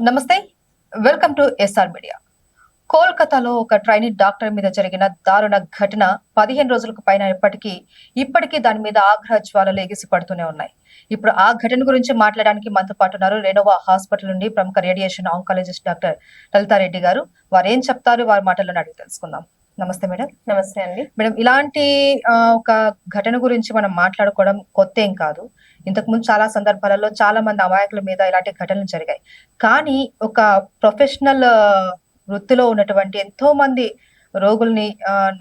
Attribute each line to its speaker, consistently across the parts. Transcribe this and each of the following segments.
Speaker 1: నమస్తే welcome to SR media. కోల్కతాలో ఒక ట్రైనీ డాక్టర్ మీద జరిగిన దారుణ ఘటన పదిహేను రోజులకు పైన ఇప్పటికీ ఇప్పటికీ దాని మీద ఆగ్రహ జ్వాలలు ఎగిసి పడుతూనే ఉన్నాయి. ఇప్పుడు ఆ ఘటన గురించి మాట్లాడడానికి మనతో పాటు ఉన్నారు రెనోవా హాస్పిటల్ నుండి ప్రముఖ రేడియేషన్ ఆంకాలజిస్ట్ డాక్టర్ లలితారెడ్డి గారు. వారు ఏం చెప్తారు వారి మాటలను అడిగి తెలుసుకుందాం. నమస్తే మేడం.
Speaker 2: నమస్తే అండి.
Speaker 1: మేడం ఇలాంటి ఒక ఘటన గురించి మనం మాట్లాడుకోవడం కొత్త ఏం కాదు. ఇంతకు ముందు చాలా సందర్భాలలో చాలా మంది అమాయకుల మీద ఇలాంటి ఘటనలు జరిగాయి. కానీ ఒక ప్రొఫెషనల్ వృత్తిలో ఉన్నటువంటి ఎంతో మంది రోగుల్ని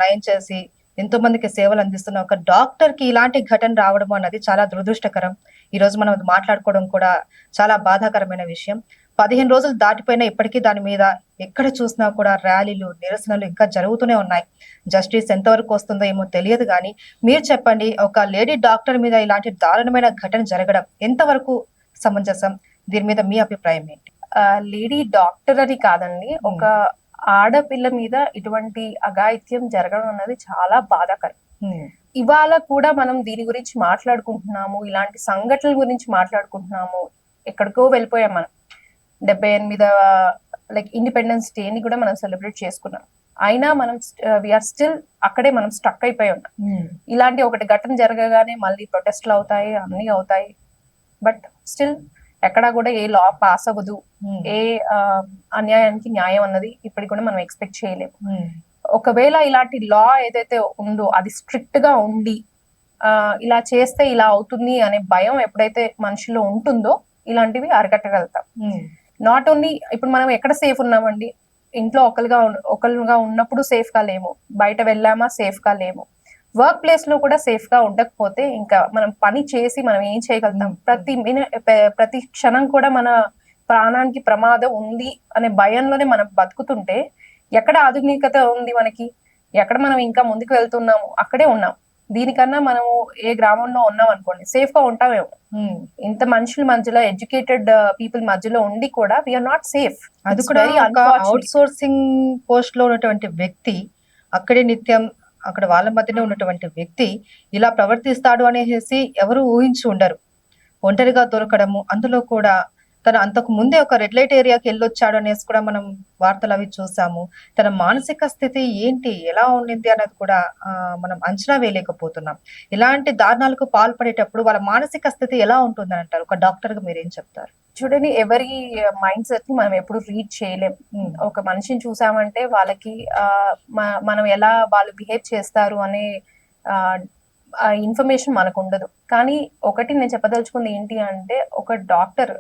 Speaker 1: నయం చేసి ఎంతో మందికి సేవలు అందిస్తున్న ఒక డాక్టర్కి ఇలాంటి ఘటన రావడం అన్నది చాలా దురదృష్టకరం. ఈ రోజు మనం మాట్లాడుకోవడం కూడా చాలా బాధాకరమైన విషయం. పదిహేను రోజులు దాటిపోయినా ఇప్పటికీ దాని మీద ఎక్కడ చూసినా కూడా ర్యాలీలు నిరసనలు ఇంకా జరుగుతూనే ఉన్నాయి. జస్టిస్ ఎంతవరకు వస్తుందో ఏమో తెలియదు కానీ మీరు చెప్పండి ఒక లేడీ డాక్టర్ మీద ఇలాంటి దారుణమైన ఘటన జరగడం ఎంతవరకు సమంజసం? దీని మీద మీ అభిప్రాయం ఏంటి?
Speaker 2: లేడీ డాక్టర్ అని కాదండి. ఒక ఆడపిల్ల మీద ఇటువంటి అఘాయిత్యం జరగడం అన్నది చాలా బాధాకరం. ఇవాళ కూడా మనం దీని గురించి మాట్లాడుకుంటున్నాము ఇలాంటి సంఘటనల గురించి మాట్లాడుకుంటున్నాము ఎక్కడికో వెళ్ళిపోయాం మనం. డెబ్బై ఎనిమిదవ లైక్ ఇండిపెండెన్స్ డే ని కూడా మనం సెలబ్రేట్ చేసుకున్నాం. అయినా మనం వీఆర్ స్టిల్ అక్కడే మనం స్టక్ అయిపోయి ఉన్నాం. ఇలాంటి ఒకటి ఘటన జరగగానే మళ్ళీ ప్రొటెస్ట్లు అవుతాయి అన్ని అవుతాయి. బట్ స్టిల్ ఎక్కడా కూడా ఏ లా పాస్ అవ్వదు. ఏ ఆ, అన్యాయానికి న్యాయం అన్నది ఇప్పటికి కూడా మనం ఎక్స్పెక్ట్ చేయలేము. ఒకవేళ ఇలాంటి లా ఏదైతే ఉందో అది స్ట్రిక్ట్గా ఉండి ఇలా చేస్తే ఇలా అవుతుంది అనే భయం ఎప్పుడైతే మనిషిలో ఉంటుందో ఇలాంటివి అరికట్టగలుగుతాం. నాట్ ఓన్లీ ఇప్పుడు మనం ఎక్కడ సేఫ్ ఉన్నామండి? ఇంట్లో ఒకరుగా ఒకరుగా ఉన్నప్పుడు సేఫ్గా లేము. బయట వెళ్ళామా? సేఫ్గా లేము. వర్క్ ప్లేస్లో కూడా సేఫ్గా ఉండకపోతే ఇంకా మనం పని చేసి మనం ఏం చేయగలుగుతాం? ప్రతి ప్రతి క్షణం కూడా మన ప్రాణానికి ప్రమాదం ఉంది అనే భయంలోనే మనం బతుకుతుంటే ఎక్కడ ఆధునికత ఉంది మనకి? ఎక్కడ మనం ఇంకా ముందుకు వెళ్తున్నాము? అక్కడే ఉన్నాం. దీనికన్నా మనము ఏ గ్రామంలో ఉన్నాం అనుకోండి సేఫ్గా ఉంటామేమో. ఇంత మనుషుల మధ్యలో ఎడ్యుకేటెడ్ పీపుల్ మధ్యలో ఉండి కూడా వీఆర్ నాట్ సేఫ్
Speaker 1: అది కూడా అవుట్ సోర్సింగ్ పోస్ట్లో ఉన్నటువంటి వ్యక్తి అక్కడే నిత్యం అక్కడ వాళ్ళ మధ్యనే ఉన్నటువంటి వ్యక్తి ఇలా ప్రవర్తిస్తాడు అనేసి ఎవరు ఊహించి ఉండరు. ఒంటరిగా దొరకడము అందులో కూడా తను అంతకు ముందే ఒక రెడ్ లైట్ ఏరియాకి వెళ్ళొచ్చాడు అనేసి కూడా మనం వార్తలు అవి చూసాము. తన మానసిక స్థితి ఏంటి? ఎలా ఉండింది అన్నది కూడా మనం అంచనా వేయలేకపోతున్నాం. ఇలాంటి దారుణాలకు పాల్పడేటప్పుడు వాళ్ళ మానసిక స్థితి ఎలా ఉంటుందని అంటారు. ఒక డాక్టర్గా మీరేం చెప్తారు?
Speaker 2: చూడండి ఎవరి మైండ్ సెట్ని మనం ఎప్పుడు రీడ్ చేయలేం. ఒక మనిషిని చూసామంటే వాళ్ళకి మనం ఎలా వాళ్ళు బిహేవ్ చేస్తారు అనే ఇన్ఫర్మేషన్ మనకు ఉండదు. కానీ ఒకటి నేను చెప్పదలుచుకుంది ఏంటి అంటే ఒక డాక్టర్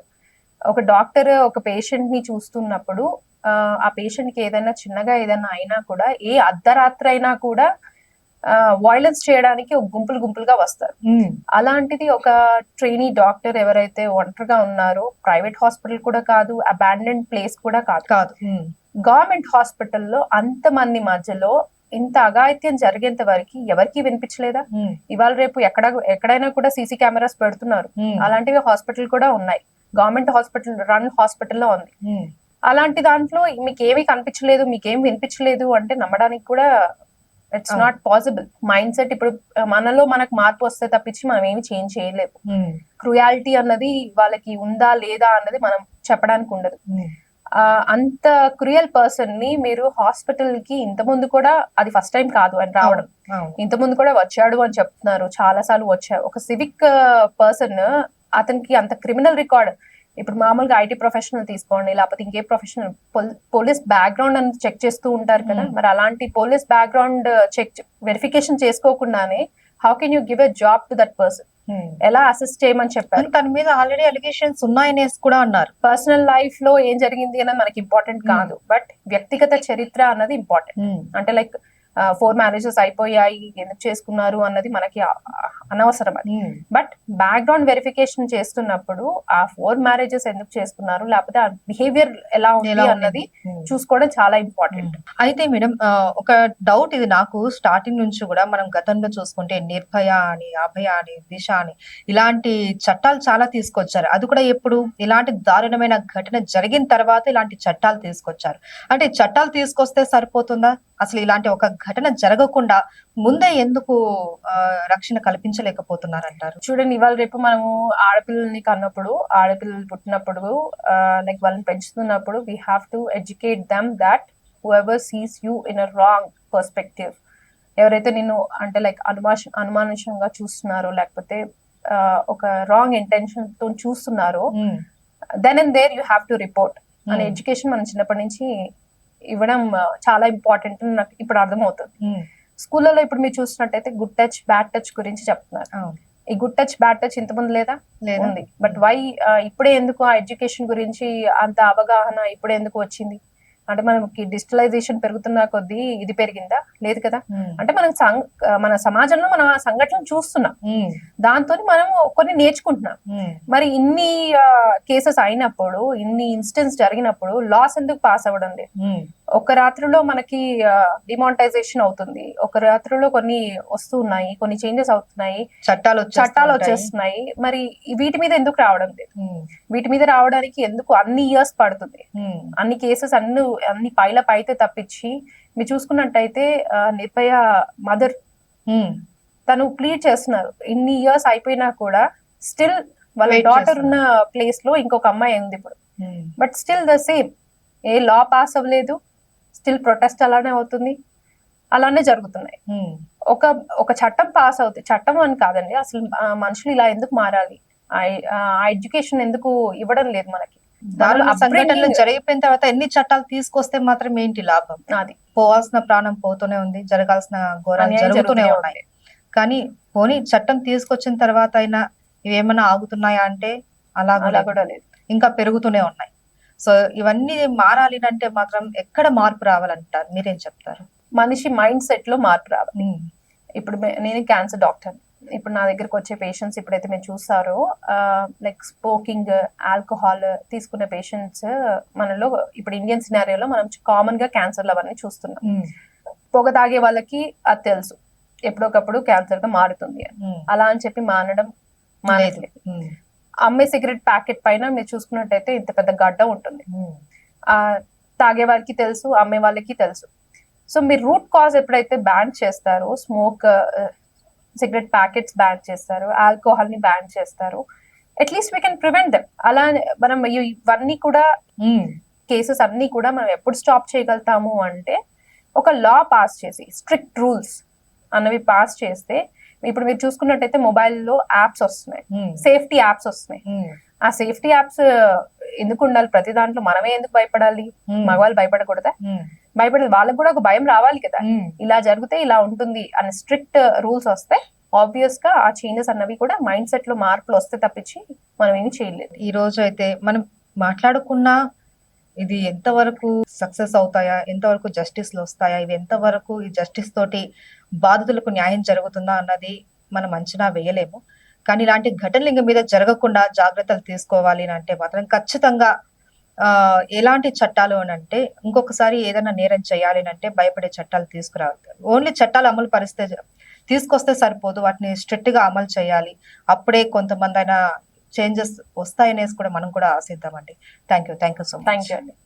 Speaker 2: ఒక డాక్టర్ ఒక పేషెంట్ని చూస్తున్నప్పుడు ఆ, పేషెంట్కి ఏదైనా చిన్నగా ఏదైనా అయినా కూడా ఏ అర్ధరాత్రి అయినా కూడా వాయిలెన్స్ చేయడానికి ఒక గుంపులు గుంపులుగా వస్తారు. అలాంటిది ఒక ట్రైనీ డాక్టర్ ఎవరైతే ఒంటరిగా ఉన్నారో ప్రైవేట్ హాస్పిటల్ కూడా కాదు అబాండెంట్ ప్లేస్ కూడా కాదు.
Speaker 1: కాదు.
Speaker 2: గవర్నమెంట్ హాస్పిటల్లో అంత మంది మధ్యలో ఇంత అఘాయిత్యం జరిగేంత వరకు ఎవరికి వినిపించలేదా? ఇవాళ రేపు ఎక్కడ ఎక్కడైనా కూడా సీసీ కెమెరాస్ పెడుతున్నారు. అలాంటివి హాస్పిటల్ కూడా ఉన్నాయి. గవర్నమెంట్ హాస్పిటల్ రన్ హాస్పిటల్లో ఉంది. అలాంటి దాంట్లో మీకు ఏమీ కనిపించలేదు మీకేం వినిపించలేదు అంటే నమ్మడానికి కూడా it's. Not possible mind set ఇప్పుడు మనలో మనకు మార్పు వస్తే తప్పించి మనం ఏమి చేంజ్ చేయలేము. క్రుయాలిటీ అన్నది వాళ్ళకి ఉందా లేదా అన్నది మనం చెప్పడానికి ఉండదు. ఆ, అంత క్రియల్ పర్సన్ని మీరు హాస్పిటల్కి ఇంత ముందు కూడా అది ఫస్ట్ టైం కాదు అని రావడం. ఇంత ముందు కూడా వచ్చాడు అని చెప్తున్నారు. చాలా సార్లు వచ్చారు ఒక సివిక్ పర్సన్ అతనికి అంత క్రిమినల్ రికార్డ్ ఇప్పుడు మామూలుగా ఐటీ ప్రొఫెషనల్ తీసుకోండి లేకపోతే ఇంకే ప్రొఫెషనల్ పోలీస్ బ్యాక్గ్రౌండ్ అని చెక్ చేస్తూ ఉంటారు కదా.
Speaker 1: Hmm.
Speaker 2: మరి అలాంటి police background check verification చేసుకోకుండానే how can you give a job to that person ఎలా అసిస్ట్ చేయమని చెప్పారు?
Speaker 1: తన మీద ఆల్రెడీ అలిగేషన్స్ ఉన్నాయనేసి కూడా అన్నారు.
Speaker 2: పర్సనల్ లైఫ్లో ఏం జరిగింది అన్నది మనకి ఇంపార్టెంట్
Speaker 1: Hmm.
Speaker 2: కాదు. బట్ వ్యక్తిగత చరిత్ర అన్నది ఇంపార్టెంట్ అంటే లైక్ ఫోర్ మ్యారేజెస్ అయిపోయాయి ఎందుకు చేసుకున్నారు అన్నది మనకి అనవసరం అది బట్ బ్యాక్గ్రౌండ్ వెరిఫికేషన్ చేస్తున్నప్పుడు ఆ ఫోర్ మ్యారేజెస్ ఎందుకు చేసుకున్నారు లేకపోతే ఆ బిహేవియర్ ఎలా ఉంది అన్నది
Speaker 1: ఉన్నది?
Speaker 2: చూసుకోవడం చాలా ఇంపార్టెంట్
Speaker 1: అయితే మేడం ఒక డౌట్ ఇది నాకు స్టార్టింగ్ నుంచి కూడా మనం గతంలో చూసుకుంటే నిర్భయ అని అభయ అని దిశ అని ఇలాంటి చట్టాలు చాలా తీసుకొచ్చారు. అది కూడా ఎప్పుడు? ఇలాంటి దారుణమైన ఘటన జరిగిన తర్వాత ఇలాంటి చట్టాలు తీసుకొచ్చారు. అంటే చట్టాలు తీసుకొస్తే సరిపోతుందా? అసలు ఇలాంటి ఒక ఘటన జరగకుండా ముందే ఎందుకు రక్షణ కల్పించలేకపోతున్నారంటారు?
Speaker 2: చూడండి ఇవాళ రేపు మనము ఆడపిల్లల్ని కన్నప్పుడు ఆడపిల్లలు పుట్టినప్పుడు లైక్ వాళ్ళని పెంచుతున్నప్పుడు we have to educate them that whoever sees you in a wrong perspective ఎవరైతే నిన్ను అంటే లైక్ అనుమాష అనుమానుషంగా చూస్తున్నారో లేకపోతే ఒక రాంగ్ ఇంటెన్షన్తో చూస్తున్నారో then and there you have to report అనే
Speaker 1: Hmm.
Speaker 2: ఎడ్యుకేషన్ మనం చిన్నప్పటి నుంచి ఇవ్వడం చాలా ఇంపార్టెంట్ నాకు ఇప్పుడు అర్థమవుతుంది.
Speaker 1: ఉమ్,
Speaker 2: స్కూళ్ళలో ఇప్పుడు మీరు చూసినట్టయితే గుడ్ టచ్ బ్యాడ్ టచ్ గురించి చెప్తున్నారు. ఈ గుడ్ టచ్ బ్యాడ్ టచ్ ఇంతకుముందు లేదా?
Speaker 1: లేదా.
Speaker 2: ఉంది. బట్ వై ఇప్పుడే ఎందుకు ఆ ఎడ్యుకేషన్ గురించి అంత అవగాహన ఇప్పుడే ఎందుకు వచ్చింది? అంటే మనకి డిజిటలైజేషన్ పెరుగుతున్న కొద్దీ ఇది పెరిగిందా? లేదు కదా. అంటే మనం మన సమాజంలో మనం ఆ సంఘటనలు చూస్తున్నాం. దాంతో మనం కొన్ని నేర్చుకుంటున్నాం. మరి ఇన్ని కేసెస్ అయినప్పుడు ఇన్ని ఇన్సిడెంట్స్ జరిగినప్పుడు లాస్ ఎందుకు పాస్ అవ్వడం లేదు? ఒక రాత్రిలో మనకి డిమానిటైజేషన్ అవుతుంది. ఒక రాత్రిలో కొన్ని వస్తున్నాయి కొన్ని చేంజెస్ అవుతున్నాయి.
Speaker 1: చట్టాలు
Speaker 2: చట్టాలు. వచ్చేస్తున్నాయి. మరి వీటి మీద ఎందుకు రావడం లేదు? వీటి మీద రావడానికి ఎందుకు అన్ని ఇయర్స్ పడుతుంది? అన్ని కేసెస్ అన్ని అన్ని పైలప్ అయితే తప్పించి మీరు చూసుకున్నట్టయితే నిర్భయ మదర్ తను ప్లీడ్ చేస్తున్నారు. ఇన్ని ఇయర్స్ అయిపోయినా కూడా స్టిల్ వాళ్ళ డాటర్ ఉన్న. ప్లేస్లో ఇంకొక అమ్మాయి ఉంది ఇప్పుడు. But still the same a law pass అవ్వలేదు. స్టిల్ ప్రొటెస్ట్ అలానే అవుతుంది. అలానే జరుగుతున్నాయి. ఒక ఒక చట్టం పాస్ అవుతుంది చట్టం అని కాదండి అసలు ఆ, మనుషులు ఇలా ఎందుకు మారాలి? ఆ ఎడ్యుకేషన్ ఎందుకు ఇవ్వడం లేదు మనకి?
Speaker 1: సంఘటనలు జరిగిపోయిన తర్వాత ఎన్ని చట్టాలు తీసుకొస్తే మాత్రం ఏంటి లాభం?
Speaker 2: అది.
Speaker 1: పోవాల్సిన ప్రాణం పోతూనే ఉంది జరగాల్సిన ఘోరాలు జరుగుతూనే ఉన్నాయి. కానీ పోనీ చట్టం తీసుకొచ్చిన తర్వాత అయినా ఇవేమన్నా ఆగుతున్నాయా అంటే అలా కూడా
Speaker 2: లేదు.
Speaker 1: ఇంకా పెరుగుతూనే ఉన్నాయి. సో ఇవన్నీ మారాలి అంటే మాత్రం ఎక్కడ మార్పు రావాలంటారు? మీరేం చెప్తారు?
Speaker 2: మనిషి మైండ్ సెట్లో మార్పు రావాలి. ఇప్పుడు నేను క్యాన్సర్ డాక్టర్. ఇప్పుడు నా దగ్గరకు వచ్చే పేషెంట్స్ ఇప్పుడైతే మీరు చూస్తారో లైక్ స్మోకింగ్ ఆల్కహాల్ తీసుకునే పేషెంట్స్ మనలో ఇప్పుడు ఇండియన్ సినారియోలో మనం కామన్గా క్యాన్సర్లు అవన్నీ చూస్తున్నాం. పొగ తాగే వాళ్ళకి అది తెలుసు. ఎప్పుడొకప్పుడు క్యాన్సర్గా మారుతుంది అలా అని చెప్పి మానడం
Speaker 1: ఉమ్,
Speaker 2: అమ్మే సిగరెట్ ప్యాకెట్ పైన మీరు చూసుకున్నట్టయితే ఇంత పెద్ద గడ్డ ఉంటుంది. ఆ తాగే వారికి తెలుసు అమ్మే వాళ్ళకి తెలుసు. సో మీరు రూట్ కాజ్ ఎప్పుడైతే బ్యాన్ చేస్తారో స్మోక్ సిగరెట్ ప్యాకెట్స్ బ్యాన్ చేస్తారు ఆల్కహాల్ని బ్యాన్ చేస్తారు at least we can prevent them అలా మనం ఇవన్నీ కూడా కేసెస్ అన్ని కూడా మనం ఎప్పుడు స్టాప్ చేయగలుగుతాము అంటే ఒక లా పాస్ చేసి స్ట్రిక్ట్ రూల్స్ అన్నవి పాస్ చేస్తే ఇప్పుడు మీరు చూసుకున్నట్టయితే మొబైల్లో యాప్స్ వస్తున్నాయి. సేఫ్టీ యాప్స్ వస్తున్నాయి. ఆ సేఫ్టీ యాప్స్ ఎందుకు ఉండాలి? ప్రతి దాంట్లో మనమే ఎందుకు భయపడాలి? మగవాళ్ళు భయపడకూడదా?
Speaker 1: ఉమ్,
Speaker 2: భయపడదు వాళ్ళకి కూడా ఒక భయం రావాలి కదా. ఇలా జరిగితే ఇలా ఉంటుంది అనే స్ట్రిక్ట్ రూల్స్ వస్తే ఆబ్వియస్గా ఆ చేంజెస్ అన్నవి కూడా మైండ్ సెట్లో మార్పులు వస్తే తప్పించి మనం ఏమి చేయలేదు
Speaker 1: ఈ రోజు అయితే మనం మాట్లాడుకున్నా ఇది ఎంతవరకు సక్సెస్ అవుతాయా? ఎంతవరకు జస్టిస్ వస్తాయా? ఇవి ఎంతవరకు ఈ జస్టిస్ తోటి బాధితులకు న్యాయం జరుగుతుందా అన్నది మనం అంచనా వేయలేము. కానీ ఇలాంటి ఘటనలు ఇంక మీద జరగకుండా జాగ్రత్తలు తీసుకోవాలి అని అంటే మాత్రం ఖచ్చితంగా ఆ ఎలాంటి చట్టాలు అని అంటే ఇంకొకసారి ఏదైనా నేరం చేయాలి అని అంటే భయపడే చట్టాలు తీసుకురావాలి ఓన్లీ చట్టాలు అమలు పరిస్తే తీసుకొస్తే సరిపోదు. వాటిని స్ట్రిక్ట్గా అమలు చేయాలి. అప్పుడే కొంతమంది అయినా చేంజెస్ వస్తాయనేసి కూడా మనం కూడా ఆశిద్దామండి. Thank you thank you so much.
Speaker 2: Thank you అండి.